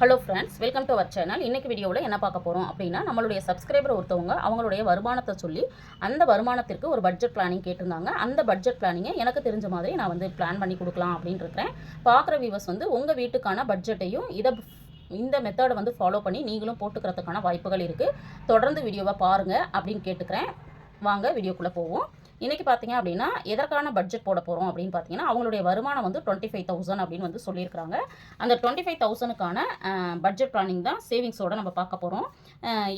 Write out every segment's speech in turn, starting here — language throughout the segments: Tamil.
Hello friends welcome to our channel இன்றைக்கி வீடியோவில் என்ன பார்க்க போகிறோம் அப்படின்னா நம்மளுடைய சப்ஸ்கிரைபர் ஒருத்தவங்க அவங்களுடைய வருமானத்தை சொல்லி அந்த வருமானத்திற்கு ஒரு பட்ஜெட் பிளானிங் கேட்டிருந்தாங்க. அந்த பட்ஜெட் பிளானிங்கை எனக்கு தெரிஞ்ச மாதிரி நான் வந்து பிளான் பண்ணி கொடுக்கலாம் அப்படின்னு இருக்கிறேன். பார்க்குற வியூவர்ஸ் வந்து உங்கள் வீட்டுக்கான பட்ஜெட்டையும் இதை இந்த மெத்தடை வந்து ஃபாலோ பண்ணி நீங்களும் போட்டுக்கிறதுக்கான வாய்ப்புகள் இருக்குது தொடர்ந்து வீடியோவை பாருங்கள் அப்படின்னு கேட்டுக்கிறேன். வாங்க வீடியோக்குள்ளே போவோம். இன்றைக்கி பார்த்தீங்க அப்படின்னா எதற்கான பட்ஜெட் போட போகிறோம் அப்படின்னு பார்த்தீங்கன்னா அவங்களுடைய வருமானம் வந்து டுவெண்ட்டி ஃபைவ் தௌசண்ட் அப்படின்னு வந்து சொல்லியிருக்காங்க அந்த டுவெண்ட்டி ஃபைவ் தௌசண்ட்க்கான பட்ஜெட் பிளானிங் தான் சேவிங்ஸோட நம்ம பார்க்க போகிறோம்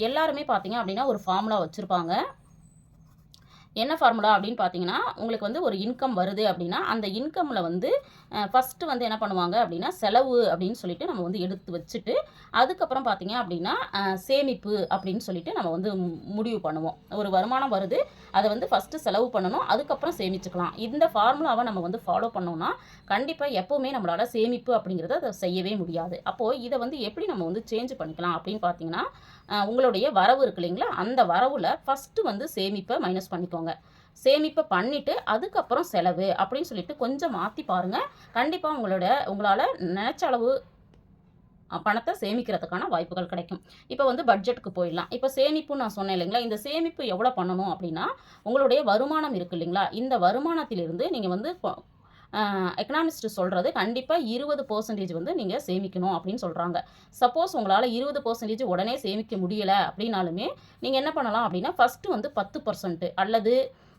எல்லாருமே பார்த்தீங்க அப்படின்னா ஒரு ஃபார்முலா வச்சுருப்பாங்க. என்ன ஃபார்முலா அப்படின்னு பார்த்தீங்கன்னா உங்களுக்கு வந்து ஒரு இன்கம் வருது அப்படின்னா அந்த இன்கமில் வந்து ஃபஸ்ட்டு வந்து என்ன பண்ணுவாங்க அப்படின்னா செலவு அப்படின்னு சொல்லிட்டு நம்ம வந்து எடுத்து வச்சுட்டு அதுக்கப்புறம் பார்த்தீங்க அப்படின்னா சேமிப்பு அப்படின்னு சொல்லிட்டு நம்ம வந்து மு- முடிவு பண்ணுவோம். ஒரு வருமானம் வருது அதை வந்து ஃபஸ்ட்டு செலவு பண்ணணும் அதுக்கப்புறம் சேமிச்சுக்கலாம். இந்த ஃபார்முலாவை நம்ம வந்து ஃபாலோ பண்ணோம்னா கண்டிப்பாக எப்போவுமே நம்மளால் சேமிப்பு அப்படிங்கிறத அதை செய்யவே முடியாது. அப்போது இதை வந்து எப்படி நம்ம வந்து சேஞ்ச் பண்ணிக்கலாம் அப்படின்னு பார்த்தீங்கன்னா உங்களுடைய வரவு இருக்கு இல்லைங்களா? அந்த வரவில் ஃபஸ்ட்டு வந்து சேமிப்பை மைனஸ் பண்ணிக்கோங்க. சேமிப்பை பண்ணிவிட்டு அதுக்கப்புறம் செலவு அப்படின்னு சொல்லிட்டு கொஞ்சம் மாற்றி பாருங்கள் கண்டிப்பாக உங்களோட உங்களால் நினச்ச அளவு பணத்தை சேமிக்கிறதுக்கான வாய்ப்புகள் கிடைக்கும். இப்போ வந்து பட்ஜெட்டுக்கு போயிடலாம். இப்போ சேமிப்பு நான் சொன்னேன் இல்லைங்களா? இந்த சேமிப்பு எவ்வளோ பண்ணணும் அப்படின்னா உங்களுடைய வருமானம் இருக்குது இல்லைங்களா? இந்த வருமானத்திலிருந்து நீங்கள் வந்து எக்கனாமிஸ்ட் சொல்கிறது கண்டிப்பாக இருபது பர்சன்டேஜ் வந்து நீங்கள் சேமிக்கணும் அப்படின்னு சொல்கிறாங்க சப்போஸ் உங்களால் இருபது பர்சன்டேஜ் உடனே சேமிக்க முடியலை அப்படின்னாலுமே நீங்கள் என்ன பண்ணலாம் அப்படின்னா ஃபஸ்ட்டு வந்து பத்து பர்சன்ட் அல்லது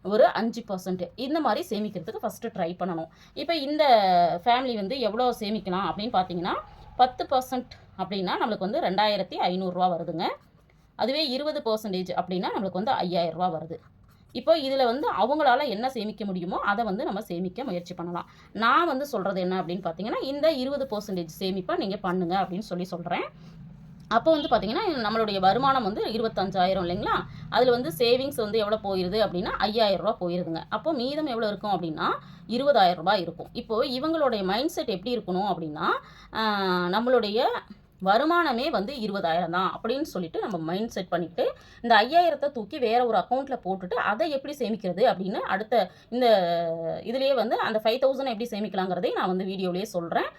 ஒரு அஞ்சு பர்சன்ட் இந்த மாதிரி சேமிக்கிறதுக்கு ஃபஸ்ட்டு ட்ரை பண்ணணும். இப்போ இந்த ஃபேமிலி வந்து எவ்வளோ சேமிக்கலாம் அப்படின்னு பார்த்தீங்கன்னா பத்து பர்சன்ட் அப்படின்னா நம்மளுக்கு வந்து ரெண்டாயிரத்தி ஐநூறுரூவா வருதுங்க. அதுவே இருபது பர்சன்டேஜ் அப்படின்னா நம்மளுக்கு வந்து ஐயாயிரரூவா வருது. இப்போ இதில் வந்து அவங்களால என்ன சேமிக்க முடியுமோ அதை வந்து நம்ம சேமிக்க முயற்சி பண்ணலாம். நான் வந்து சொல்கிறது என்ன அப்படின்னு பார்த்தீங்கன்னா இந்த இருபது பர்சன்டேஜ் சேமிப்பாக நீங்கள் பண்ணுங்கள் அப்படின்னு சொல்லி சொல்கிறேன் அப்போ வந்து பார்த்தீங்கன்னா நம்மளுடைய வருமானம் வந்து இருபத்தஞ்சாயிரம் இல்லைங்களா? அதில் வந்து சேவிங்ஸ் வந்து எவ்வளோ போயிருது அப்படின்னா ஐயாயிரம் ரூபா போயிருதுங்க. அப்போ மீதம் எவ்வளோ இருக்கும் அப்படின்னா இருபதாயிரம் ரூபாய் இருக்கும். இப்போது இவங்களுடைய மைண்ட் செட் எப்படி இருக்கணும் அப்படின்னா நம்மளுடைய வருமானமே வந்து இருபதாயிரம் தான் அப்படின்னு சொல்லிட்டு நம்ம மைண்ட் செட் பண்ணிவிட்டு இந்த ஐயாயிரத்தை தூக்கி வேற ஒரு அக்கௌண்ட்டில் போட்டுட்டு அதை எப்படி சேமிக்கிறது அப்படின்னு அடுத்த இந்த இதுலேயே வந்து அந்த ஃபைவ் தௌசண்ட் எப்படி சேமிக்கலாங்கிறதையும் நான் வந்து வீடியோலேயே சொல்கிறேன்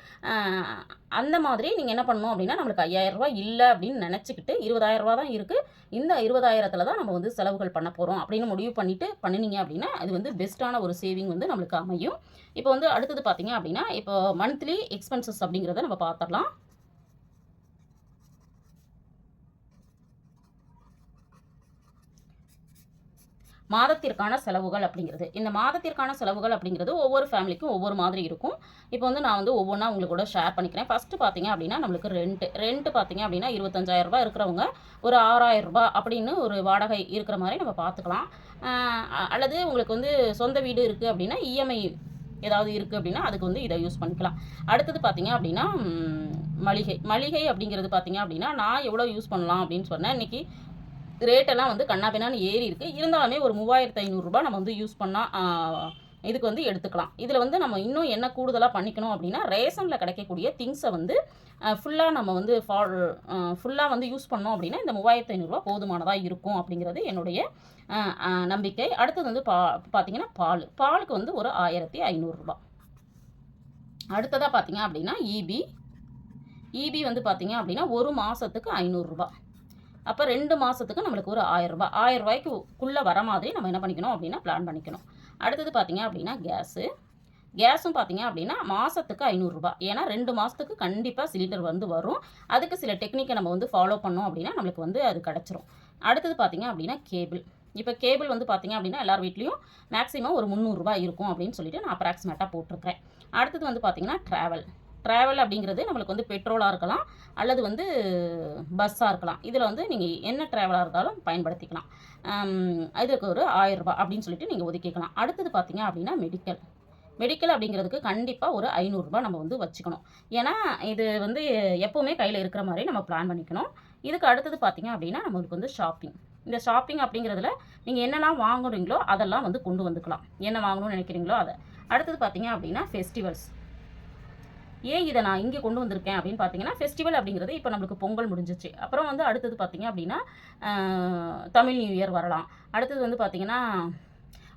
அந்த மாதிரி நீங்கள் என்ன பண்ணணும் அப்படின்னா நம்மளுக்கு ஐயாயிரம் ரூபாய் இல்லை அப்படின்னு நினச்சிக்கிட்டு இருபதாயிரம் ரூபா தான் இருக்குது இந்த இருபதாயிரத்தில் தான் நம்ம வந்து செலவுகள் பண்ண போகிறோம் அப்படின்னு முடிவு பண்ணிவிட்டு பண்ணினீங்க அப்படின்னா அது வந்து பெஸ்ட்டான ஒரு சேவிங் வந்து நம்மளுக்கு அமையும். இப்போ வந்து அடுத்தது பார்த்தீங்க அப்படின்னா இப்போ மந்த்லி எக்ஸ்பென்சஸ் அப்படிங்கிறத நம்ம பார்த்துடலாம் மாதத்திற்கான செலவுகள் அப்படிங்கிறது. இந்த மாதத்திற்கான செலவுகள் அப்படிங்கிறது ஒவ்வொரு ஃபேமிலிக்கும் ஒவ்வொரு மாதிரி இருக்கும். இப்போ வந்து நான் வந்து ஒவ்வொன்றா உங்களுக்கு கூட ஷேர் பண்ணிக்கிறேன். ஃபஸ்ட்டு பார்த்தீங்க அப்படின்னா நம்மளுக்கு ரெண்ட் ரெண்ட் பார்த்தீங்க அப்படின்னா இருபத்தஞ்சாயிரம் ரூபாய் இருக்கிறவங்க ஒரு ஆறாயிரம் ரூபாய் அப்படின்னு ஒரு வாடகை இருக்கிற மாதிரி நம்ம பார்த்துக்கலாம். அல்லது உங்களுக்கு வந்து சொந்த வீடு இருக்குது அப்படின்னா இஎம்ஐ ஏதாவது இருக்குது அப்படின்னா அதுக்கு வந்து இதை யூஸ் பண்ணிக்கலாம். அடுத்தது பார்த்தீங்க அப்படின்னா மளிகை. மளிகை அப்படிங்கிறது பார்த்தீங்க அப்படின்னா நான் எவ்வளோ யூஸ் பண்ணலாம் அப்படின்னு சொன்னேன். இன்னைக்கு ரேட்டெல்லாம் வந்து கண்ணாபின்னான்னு ஏறி இருக்குது இருந்தாலுமே ஒரு மூவாயிரத்து ஐநூறுரூபா நம்ம வந்து யூஸ் பண்ணால் இதுக்கு வந்து எடுத்துக்கலாம். இதில் வந்து நம்ம இன்னும் என்ன கூடுதலாக பண்ணிக்கணும் அப்படின்னா ரேஷனில் கிடைக்கக்கூடிய திங்ஸை வந்து ஃபுல்லாக நம்ம வந்து ஃபால் ஃபுல்லாக வந்து யூஸ் பண்ணோம் அப்படின்னா இந்த மூவாயிரத்து ஐநூறுரூவா போதுமானதாக இருக்கும் அப்படிங்கிறது என்னுடைய நம்பிக்கை. அடுத்தது வந்து பா பார்த்தீங்கன்னா பால். பாலுக்கு வந்து ஒரு ஆயிரத்தி ஐநூறுரூபா அடுத்ததாக பார்த்தீங்க அப்படின்னா இபி இபி வந்து பார்த்தீங்க அப்படின்னா ஒரு மாதத்துக்கு ஐநூறுரூபா அப்போ ரெண்டு மாதத்துக்கு நம்மளுக்கு ஒரு ஆயிரரூபா ஆயிரம் ரூபாய்க்குள்ளே வர மாதிரி நம்ம என்ன பண்ணிக்கணும் அப்படின்னா பிளான் பண்ணிக்கணும். அடுத்தது பார்த்தீங்க அப்படின்னா கேஸு கேஸும் பார்த்தீங்க அப்படின்னா மாதத்துக்கு ஐநூறுரூபா ஏன்னா ரெண்டு மாதத்துக்கு கண்டிப்பாக சிலிண்டர் வந்து வரும். அதுக்கு சில டெக்னிக்கை நம்ம வந்து ஃபாலோ பண்ணோம் அப்படின்னா நம்மளுக்கு வந்து அது கிடச்சிரும். அடுத்தது பார்த்தீங்க அப்படின்னா கேபிள் இப்போ கேபிள் வந்து பார்த்தீங்க அப்படின்னா எல்லார் வீட்லேயும் மேக்ஸிமம் ஒரு முந்நூறுரூவா இருக்கும் அப்படின்னு சொல்லிட்டு நான் அப்ராக்சிமேட்டாக போட்டிருக்கிறேன். அடுத்தது வந்து பார்த்தீங்கன்னா ட்ராவல் ட்ராவல் அப்படிங்கிறது நம்மளுக்கு வந்து பெட்ரோலாக இருக்கலாம் அல்லது வந்து பஸ்ஸாக இருக்கலாம். இதில் வந்து நீங்கள் என்ன ட்ராவலாக இருந்தாலும் பயன்படுத்திக்கலாம். இதுக்கு ஒரு ஆயிரம் ரூபாய் அப்படின்னு சொல்லிட்டு நீங்கள் ஒதுக்கிக்கலாம் அடுத்தது பார்த்தீங்க அப்படின்னா மெடிக்கல் மெடிக்கல் அப்படிங்கிறதுக்கு கண்டிப்பாக ஒரு ஐநூறுரூபா நம்ம வந்து வச்சுக்கணும். ஏன்னா இது வந்து எப்போவுமே கையில் இருக்கிற மாதிரி நம்ம பிளான் பண்ணிக்கணும். இதுக்கு அடுத்தது பார்த்தீங்க அப்படின்னா நம்மளுக்கு வந்து ஷாப்பிங் இந்த ஷாப்பிங் அப்படிங்கிறதுல நீங்கள் என்னெல்லாம் வாங்குறீங்களோ அதெல்லாம் வந்து கொண்டு வந்துக்கலாம். என்ன வாங்கணும்னு நினைக்கிறீங்களோ அதை. அடுத்தது பார்த்தீங்க அப்படின்னா ஃபெஸ்டிவல்ஸ் ஏன் இதை நான் இங்கே கொண்டு வந்திருக்கேன் அப்படின்னு பார்த்தீங்கன்னா ஃபெஸ்டிவல் அப்படிங்கிறது இப்போ நம்மளுக்கு பொங்கல் முடிஞ்சிச்சு. அப்புறம் வந்து அடுத்தது பார்த்தீங்க அப்படின்னா தமிழ் நியூ இயர் வரலாம். அடுத்தது வந்து பார்த்தீங்கன்னா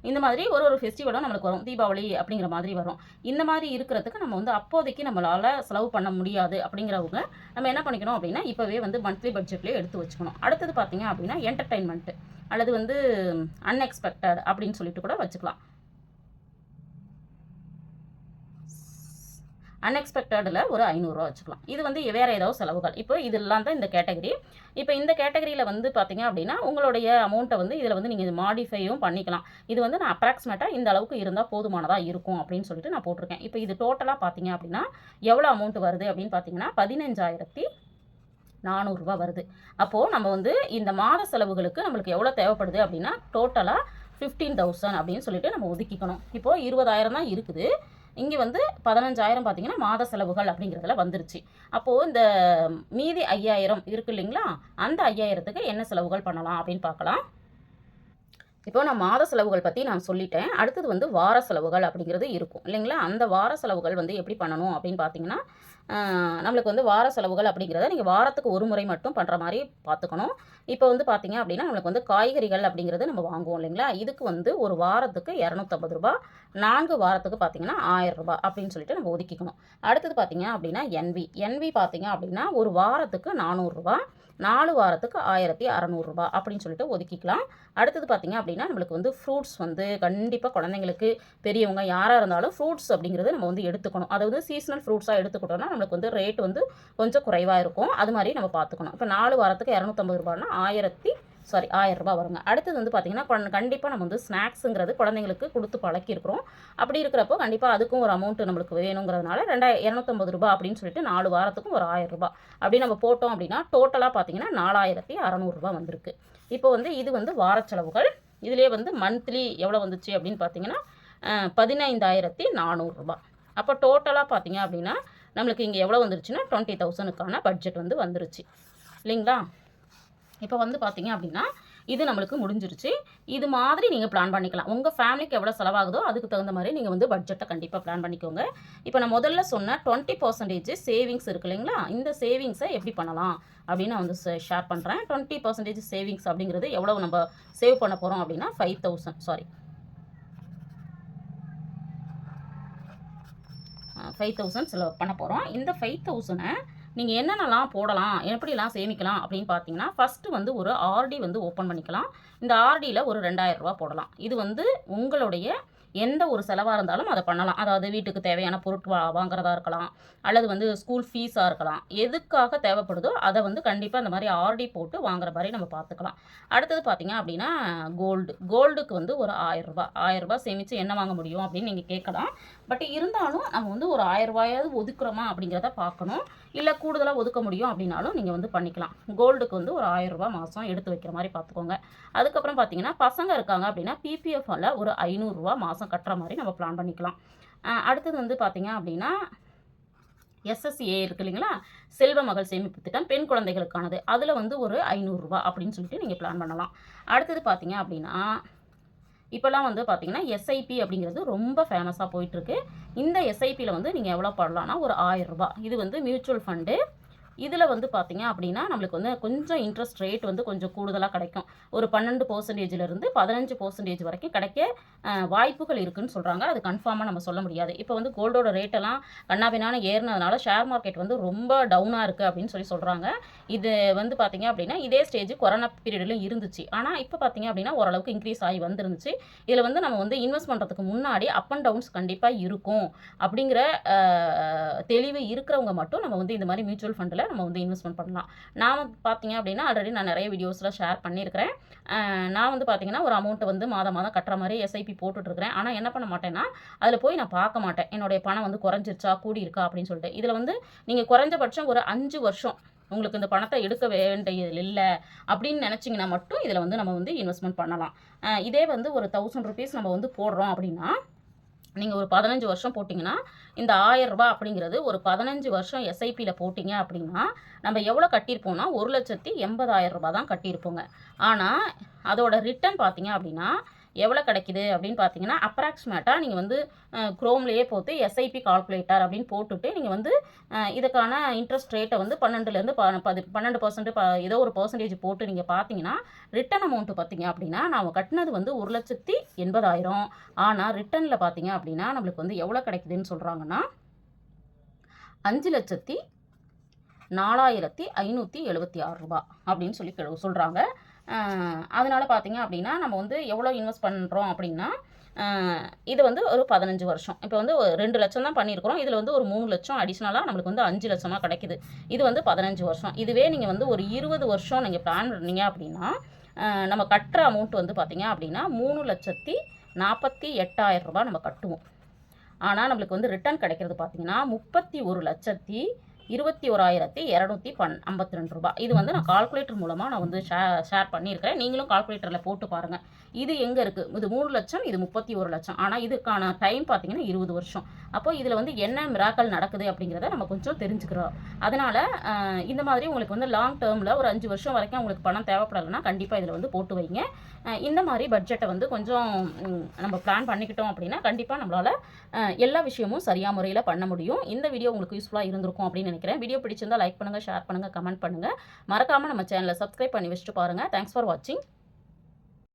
இந்த மாதிரி ஒரு ஒரு ஃபெஸ்டிவலும் நம்மளுக்கு வரும். தீபாவளி அப்படிங்கிற மாதிரி வரும். இந்த மாதிரி இருக்கிறதுக்கு நம்ம வந்து அப்போதைக்கு நம்மளால் செலவு பண்ண முடியாது அப்படிங்கிறவங்க நம்ம என்ன பண்ணிக்கணும் அப்படின்னா இப்போவே வந்து மந்த்லி பட்ஜெட்லேயே எடுத்து வச்சுக்கணும். அடுத்தது பார்த்தீங்க அப்படின்னா என்டர்டைன்மெண்ட்டு அல்லது வந்து அன்எக்ஸ்பெக்டட் அப்படின்னு சொல்லிட்டு கூட வச்சுக்கலாம். அன்எக்ஸ்பெக்டடில் ஒரு ஐநூறுரூவா வச்சுக்கலாம். இது வந்து வேறு ஏதாவது செலவுகள். இப்போ இதெல்லாம் தான் இந்த கேட்டகரி. இப்போ இந்த கேட்டகரியில் வந்து பார்த்தீங்க அப்படின்னா உங்களுடைய அமௌண்ட்டை வந்து இதில் வந்து நீங்கள் மாடிஃபையும் பண்ணிக்கலாம். இது வந்து நான் அப்ராக்சிமேட்டாக இந்த அளவுக்கு இருந்தால் போதுமானதாக இருக்கும் அப்படின்னு சொல்லிட்டு நான் போட்டிருக்கேன். இப்போ இது டோட்டலாக பார்த்தீங்க அப்படின்னா எவ்வளோ அமௌண்ட் வருது அப்படின்னு பார்த்தீங்கன்னா பதினஞ்சாயிரத்தி நானூறுரூவா வருது. அப்போது நம்ம வந்து இந்த மாத செலவுகளுக்கு நம்மளுக்கு எவ்வளோ தேவைப்படுது அப்படின்னா டோட்டலாக ஃபிஃப்டீன் தௌசண்ட் அப்படின்னு சொல்லிட்டு நம்ம ஒதுக்கிக்கணும். இப்போது இருபதாயிரம் தான் இருக்குது. இங்கே வந்து பதினஞ்சாயிரம் பார்த்தீங்கன்னா மாத செலவுகள் அப்படிங்கிறதுல வந்துருச்சு. அப்போது இந்த மீதி ஐயாயிரம் இருக்கு இல்லைங்களா? அந்த ஐயாயிரத்துக்கு என்ன செலவுகள் பண்ணலாம் அப்படின்னு பார்க்கலாம். இப்போ நான் மாத செலவுகள் பற்றி நான் சொல்லிட்டேன். அடுத்தது வந்து வார செலவுகள் அப்படிங்கிறது இருக்கும். இல்லைங்களா? அந்த வார செலவுகள் வந்து எப்படி பண்ணணும் அப்படின்னு பார்த்தீங்கன்னா நம்மளுக்கு வந்து வார செலவுகள் அப்படிங்கிறத நீங்கள் வாரத்துக்கு ஒரு முறை மட்டும் பண்ணுற மாதிரி பார்த்துக்கணும் இப்போ வந்து பார்த்தீங்க அப்படின்னா நம்மளுக்கு வந்து காய்கறிகள் அப்படிங்கிறது நம்ம வாங்குவோம் இல்லைங்களா? இதுக்கு வந்து ஒரு வாரத்துக்கு இரநூத்தம்பது ரூபா நான்கு வாரத்துக்கு பார்த்தீங்கன்னா ஆயிரம் ரூபாய் அப்படின்னு சொல்லிட்டு நம்ம ஒதுக்கிக்கணும். அடுத்தது பார்த்தீங்க அப்படின்னா என்வி என்வி பார்த்தீங்க அப்படின்னா ஒரு வாரத்துக்கு நானூறுரூவா நாலு வாரத்துக்கு ஆயிரத்தி அறநூறுரூபா அப்படின்னு சொல்லிட்டு ஒதுக்கிக்கலாம். அடுத்தது பார்த்திங்க அப்படின்னா நம்மளுக்கு வந்து ஃப்ரூட்ஸ் வந்து கண்டிப்பாக குழந்தைங்களுக்கு பெரியவங்க யாராக இருந்தாலும் ஃப்ரூட்ஸ் அப்படிங்கிறது நம்ம வந்து எடுத்துக்கணும். அதாவது சீசனல் ஃப்ரூட்ஸாக எடுத்துக்கிட்டோம்னா நம்மளுக்கு வந்து ரேட் வந்து கொஞ்சம் குறைவாக இருக்கும். அது மாதிரி நம்ம பார்த்துக்கணும் இப்போ நாலு வாரத்துக்கு இரநூத்தம்பது ரூபான்னா ஆயிரத்தி சாரி ஆயிரம் ரூபாய் வருங்க. அடுத்தது வந்து பார்த்திங்கன்னா கண்டிப்பாக நம்ம வந்து ஸ்நாக்ஸுங்கிறது குழந்தைங்களுக்கு கொடுத்து பழக்கியிருக்கிறோம். அப்படி இருக்கிறப்போ கண்டிப்பாக அதுக்கும் ஒரு அமௌண்ட் நம்மளுக்கு வேணுங்கிறதுனால ரெண்டாயிரம் இரநூத்தம்பது ரூபாய் அப்படின்னு சொல்லிட்டு நாலு வாரத்துக்கும் ஒரு ஆயிரம் ரூபாய். அப்படி நம்ம போட்டோம் அப்படின்னா டோட்டலாக பார்த்தீங்கன்னா நாலாயிரத்தி அறநூறுரூவா வந்திருக்கு. இப்போ வந்து இது வந்து வார செலவுகள் இதுலேயே வந்து மந்த்லி எவ்வளோ வந்துச்சு அப்படின்னு பார்த்தீங்கன்னா பதினைந்தாயிரத்தி நானூறுரூபா அப்போ டோட்டலாக பார்த்தீங்க அப்படின்னா நம்மளுக்கு இங்கே எவ்வளோ வந்துருச்சுன்னா டுவெண்ட்டி தௌசண்ட்க்கான பட்ஜெட் வந்து வந்துருச்சு. இல்லைங்களா? இப்போ வந்து பார்த்தீங்க அப்படின்னா இது நம்மளுக்கு முடிஞ்சிருச்சு. இது மாதிரி நீங்கள் பிளான் பண்ணிக்கலாம். உங்கள் ஃபேமிலிக்கு எவ்வளோ செலவாகுதோ அதுக்கு தகுந்த மாதிரி நீங்கள் வந்து பட்ஜெட்டை கண்டிப்பாக பிளான் பண்ணிக்கோங்க. இப்போ நான் முதல்ல சொன்ன டுவெண்ட்டி பர்சன்டேஜ் சேவிங்ஸ் இருக்கு இல்லைங்களா? இந்த சேவிங்ஸை எப்படி பண்ணலாம்? அப்படின்னு நான் வந்து ஷேர் பண்ணுறேன் டுவெண்ட்டி பர்சன்டேஜ் சேவிங்ஸ் அப்படிங்கிறது எவ்வளோ நம்ம சேவ் பண்ண போகிறோம் அப்படின்னா five thousand sorry five thousand செலவு பண்ண போகிறோம் இந்த ஃபைவ் தௌசண்டை நீங்கள் என்னென்னலாம் போடலாம் எப்படிலாம் சேமிக்கலாம் அப்படின்னு பார்த்தீங்கன்னா ஃபஸ்ட்டு வந்து ஒரு ஆர்டி வந்து ஓப்பன் பண்ணிக்கலாம். இந்த ஆர்டியில் ஒரு ரெண்டாயிரரூபா போடலாம். இது வந்து உங்களுடைய எந்த ஒரு செலவாக இருந்தாலும் அதை பண்ணலாம். அதாவது வீட்டுக்கு தேவையான பொருட்கள் வாங்குறதா இருக்கலாம் அல்லது வந்து ஸ்கூல் ஃபீஸாக இருக்கலாம். எதுக்காக தேவைப்படுதோ அதை வந்து கண்டிப்பாக இந்த மாதிரி ஆர்டி போட்டு வாங்குற மாதிரி நம்ம பார்த்துக்கலாம் அடுத்தது பார்த்திங்க அப்படின்னா கோல்டு கோல்டுக்கு வந்து ஒரு ஆயிரரூபா ஆயிரரூபா சேமித்து என்ன வாங்க முடியும் அப்படின்னு நீங்கள் கேட்கலாம் பட் இருந்தாலும் நம்ம வந்து ஒரு ஆயிரம் ரூபாயாவது ஒதுக்குறோமா அப்படிங்கிறத பார்க்கணும். இல்லை கூடுதலாக ஒதுக்க முடியும் அப்படின்னாலும் நீங்கள் வந்து பண்ணிக்கலாம். கோல்டுக்கு வந்து ஒரு ஆயிரம் ரூபாய் மாதம் எடுத்து வைக்கிற மாதிரி பார்த்துக்கோங்க. அதுக்கப்புறம் பார்த்தீங்கன்னா பசங்க இருக்காங்க அப்படின்னா பிபிஎஃப்ல ஒரு ஐநூறுரூவா மாதம் கட்டுற மாதிரி நம்ம பிளான் பண்ணிக்கலாம். அடுத்தது வந்து பார்த்தீங்க அப்படின்னா எஸ்எஸ்ஏ இருக்கு இல்லைங்களா? செல்வ மகள் சேமிப்பு திட்டம் பெண் குழந்தைகளுக்கானது. அதில் வந்து ஒரு ஐநூறுரூவா அப்படின்னு சொல்லிட்டு நீங்கள் பிளான் பண்ணலாம். அடுத்தது பார்த்தீங்க அப்படின்னா இப்போல்லாம் வந்து பார்த்தீங்கன்னா எஸ்ஐபி அப்படிங்கிறது ரொம்ப ஃபேமஸாக போயிட்டுருக்கு. இந்த எஸ்ஐபியில் வந்து நீங்கள் எவ்வளோ போடலாம்னா ஒரு ஆயிரம் ரூபாய். இது வந்து மியூச்சுவல் ஃபண்டு இதில் வந்து பார்த்தீங்க அப்படின்னா நம்மளுக்கு வந்து கொஞ்சம் இன்ட்ரெஸ்ட் ரேட் வந்து கொஞ்சம் கூடுதலாக கிடைக்கும். ஒரு பன்னெண்டு பர்சன்டேஜிலிருந்து பதினஞ்சு பர்சன்டேஜ் வரைக்கும் கிடைக்க வாய்ப்புகள் இருக்குன்னு சொல்கிறாங்க அது கன்ஃபார்மாக நம்ம சொல்ல முடியாது. இப்போ வந்து கோல்டோட ரேட்டெல்லாம் கண்ணாபின்னான ஏறினதுனால ஷேர் மார்க்கெட் வந்து ரொம்ப டவுனாக இருக்குது அப்படின்னு சொல்லி சொல்கிறாங்க இது வந்து பார்த்தீங்க அப்படின்னா இதே ஸ்டேஜ் கொரோனா பீரியட்லையும் இருந்துச்சு. ஆனால் இப்போ பார்த்தீங்க அப்படின்னா ஓரளவுக்கு இன்க்ரீஸ் ஆகி வந்துருந்துச்சு. இதில் வந்து நம்ம வந்து இன்வெஸ்ட் பண்ணுறதுக்கு முன்னாடி அப் அண்ட் டவுன்ஸ் கண்டிப்பாக இருக்கும். அப்படிங்கிற தெளிவு இருக்கிறவங்க மட்டும் நம்ம வந்து இந்த மாதிரி மியூச்சுவல் ஃபண்டில் நம்ம வந்து இன்வெஸ்ட்மெண்ட் பண்ணலாம். நான் வந்து பார்த்தீங்க அப்படின்னா ஆல்ரெடி நான் நிறைய வீடியோஸில் ஷேர் பண்ணியிருக்கிறேன். நான் வந்து பார்த்தீங்கன்னா ஒரு அமௌண்ட்டை வந்து மாதம் மாதம் கட்டுற மாதிரி எஸ்ஐபி போட்டுட்ருக்கிறேன். ஆனால் என்ன பண்ண மாட்டேன்னா அதில் போய் நான் பார்க்க மாட்டேன். என்னுடைய பணம் வந்து குறைஞ்சிருச்சா கூடி இருக்கா அப்படின்னு சொல்லிட்டு. இதில் வந்து நீங்கள் குறைஞ்சபட்சம் ஒரு அஞ்சு வருஷம் உங்களுக்கு இந்த பணத்தை எடுக்க வேண்டியது இல்லை அப்படின்னு நினச்சிங்கன்னா மட்டும் இதில் வந்து நம்ம வந்து இன்வெஸ்ட்மெண்ட் பண்ணலாம். இதே வந்து ஒரு தௌசண்ட் ருபீஸ் நம்ம வந்து போடுறோம் அப்படின்னா நீங்கள் ஒரு பதினஞ்சு வருஷம் போட்டிங்கன்னா இந்த ஆயிரம் அப்படிங்கிறது ஒரு பதினஞ்சு வருஷம் எஸ்ஐபியில் போட்டிங்க அப்படின்னா நம்ம எவ்வளோ கட்டியிருப்போம்னா ஒரு லட்சத்தி எண்பதாயிரம் ரூபா தான் கட்டியிருப்போங்க. ஆனால் அதோட ரிட்டர்ன் பார்த்தீங்க அப்படின்னா எவ்வளோ கிடைக்குது அப்படின்னு பார்த்தீங்கன்னா அப்ராக்சிமேட்டாக நீங்கள் வந்து குரோம்லேயே போட்டு எஸ்ஐபி கால்குலேட்டர் அப்படின்னு போட்டுட்டு நீங்கள் வந்து இதுக்கான இன்ட்ரெஸ்ட் ரேட்டை வந்து பன்னெண்டுலேருந்து ப பது பன்னெண்டு பர்சன்ட் ப ஏதோ ஒரு பர்சன்டேஜ் போட்டு நீங்கள் பார்த்தீங்கன்னா ரிட்டர்ன் அமௌண்ட்டு பார்த்தீங்க அப்படின்னா நான் கட்டினது வந்து ஒரு லட்சத்தி எண்பதாயிரம். ஆனால் ரிட்டனில் பார்த்தீங்க அப்படின்னா நம்மளுக்கு வந்து எவ்வளோ கிடைக்குதுன்னு சொல்கிறாங்கன்னா அஞ்சு லட்சத்தி நாலாயிரத்தி ஐநூற்றி எழுபத்தி ஆறு ரூபா அப்படின்னு சொல்லி சொல்கிறாங்க அதனால் பார்த்தீங்க அப்படின்னா நம்ம வந்து எவ்வளோ இன்வெஸ்ட் பண்ணுறோம் அப்படின்னா இது வந்து ஒரு பதினஞ்சு வருஷம். இப்போ வந்து ஒரு ரெண்டு லட்சம் தான் பண்ணியிருக்கிறோம் இதில் வந்து ஒரு மூணு லட்சம் அடிஷ்னலாக நம்மளுக்கு வந்து அஞ்சு லட்சமாக கிடைக்குது. இது வந்து பதினஞ்சு வருஷம். இதுவே நீங்கள் வந்து ஒரு இருபது வருஷம் நீங்கள் பிளான் பண்ணீங்க அப்படின்னா நம்ம கட்டுற அமௌண்ட் வந்து பார்த்தீங்க அப்படின்னா மூணு லட்சத்தி நாற்பத்தி எட்டாயிரம் ரூபாய் நம்ம கட்டுவோம். ஆனால் நம்மளுக்கு வந்து ரிட்டர்ன் கிடைக்கிறது பார்த்தீங்கன்னா முப்பத்தி ஒரு லட்சத்தி இருபத்தி ஓராயிரத்தி இரநூத்தி பன் ஐம்பத்தி ரெண்டு ரூபாய் இது வந்து நான் கால்குலேட்டர் மூலமாக நான் வந்து ஷே ஷேர் பண்ணியிருக்கிறேன். நீங்களும் கால்குலேட்டரில் போட்டு பாருங்கள் இது எங்கே இருக்குது இது மூணு லட்சம் இது முப்பத்தி ஒரு லட்சம். ஆனால் இதுக்கான டைம் பார்த்தீங்கன்னா இருபது வருஷம். அப்போ இதில் வந்து என்ன மிராக்கல் நடக்குது அப்படிங்கிறத நம்ம கொஞ்சம் தெரிஞ்சுக்கிறோம். அதனால் இந்த மாதிரி உங்களுக்கு வந்து லாங் டேர்மில் ஒரு அஞ்சு வருஷம் வரைக்கும் உங்களுக்கு பணம் தேவைப்படலைன்னா கண்டிப்பாக இதில் வந்து போட்டு வைங்க. இந்த மாதிரி பட்ஜெட்டை வந்து கொஞ்சம் நம்ம பிளான் பண்ணிக்கிட்டோம் அப்படின்னா கண்டிப்பாக நம்மளால் எல்லா விஷயமும் சரியாக முறையில் பண்ண முடியும். இந்த வீடியோ உங்களுக்கு யூஸ்ஃபுல்லாக இருந்திருக்கும் அப்படின்னு நினைக்கிறேன். வீடியோ பிடிச்சிருந்தா லைக் பண்ணுங்கள் ஷேர் பண்ணுங்கள் கமெண்ட் பண்ணுங்கள் மறக்காமல் நம்ம சேனலை சப்ஸ்கிரைப் பண்ணி வச்சுட்டு பாருங்கள் தேங்க்ஸ் ஃபார் வாட்சிங்